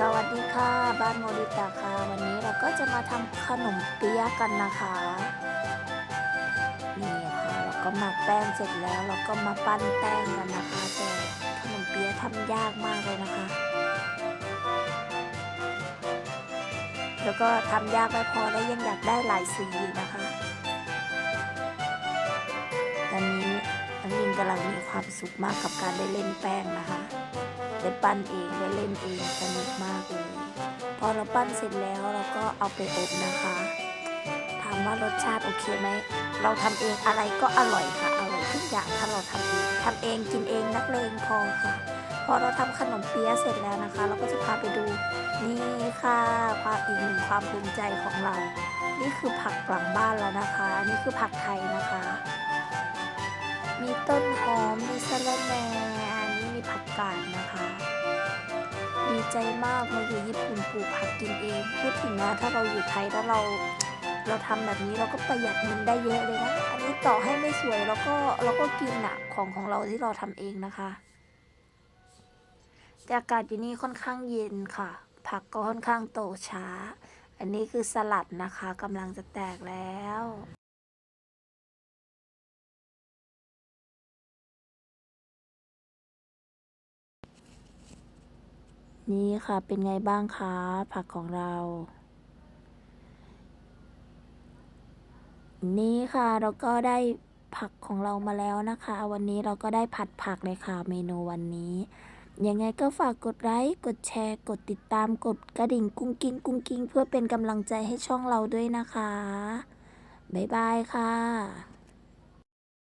สวัสดีค่ะ บ้านโมริตาค่ะ วันนี้เราก็จะมาทำขนมเปี๊ยะกันนะคะ นี่ค่ะ เราก็หมักแป้งเสร็จแล้ว เราก็มาปั้นแป้งกันนะคะแต่ขนมเปี๊ยะทำยากมากเลยนะคะ แล้วก็ทำยากไม่พอแล้วยังอยากได้หลายสีนะคะ ตอนนี้น้องลินกำลังมีความสุขมากกับการได้เล่นแป้งนะคะ ได้ปั้นเองได้เล่นเองสนุกมากเลย พอเราปั้นเสร็จแล้วเราก็เอาไปอบนะคะ ถามว่ารสชาติโอเคไหม เราทำเองอะไรก็อร่อยค่ะ อร่อยทุกอย่างถ้าเราทำเองทำเองกินเองนักเลงพอค่ะ พอเราทำขนมเปี๊ยะเสร็จแล้วนะคะ เราก็จะพาไปดูนี่ค่ะความอีกหนึ่งความภูมิใจของเรา นี่คือผักหลังบ้านเรานะคะ นี่คือผักไทยนะคะ มีต้นหอม มีสะระแหน่ กาดนะคะ ดีใจมากมาอยู่ญี่ปุ่นปลูกผักกินเอง พูดถึงนะถ้าเราอยู่ไทยแล้วเราเราทำแบบนี้เราก็ประหยัดเงินได้เยอะเลยนะ อันนี้ต่อให้ไม่สวยเราก็เราก็กินอะของของเราที่เราทำเองนะคะแต่อากาศอยู่นี่ค่อนข้างเย็นค่ะ ผักก็ค่อนข้างโตช้า อันนี้คือสลัดนะคะกำลังจะแตกแล้ว นี่ค่ะเป็นไงบ้างคะผักของเรา นี่ค่ะเราก็ได้ผักของเรามาแล้วนะคะ วันนี้เราก็ได้ผัดผักเลยค่ะ เมนูวันนี้ ยังไงก็ฝากกดไลค์กดแชร์ กดติดตามกดกระดิ่งกุ้งกิ้งกุ้งกิ้งเพื่อเป็นกำลังใจให้ช่องเราด้วยนะคะ บ๊ายบายค่ะ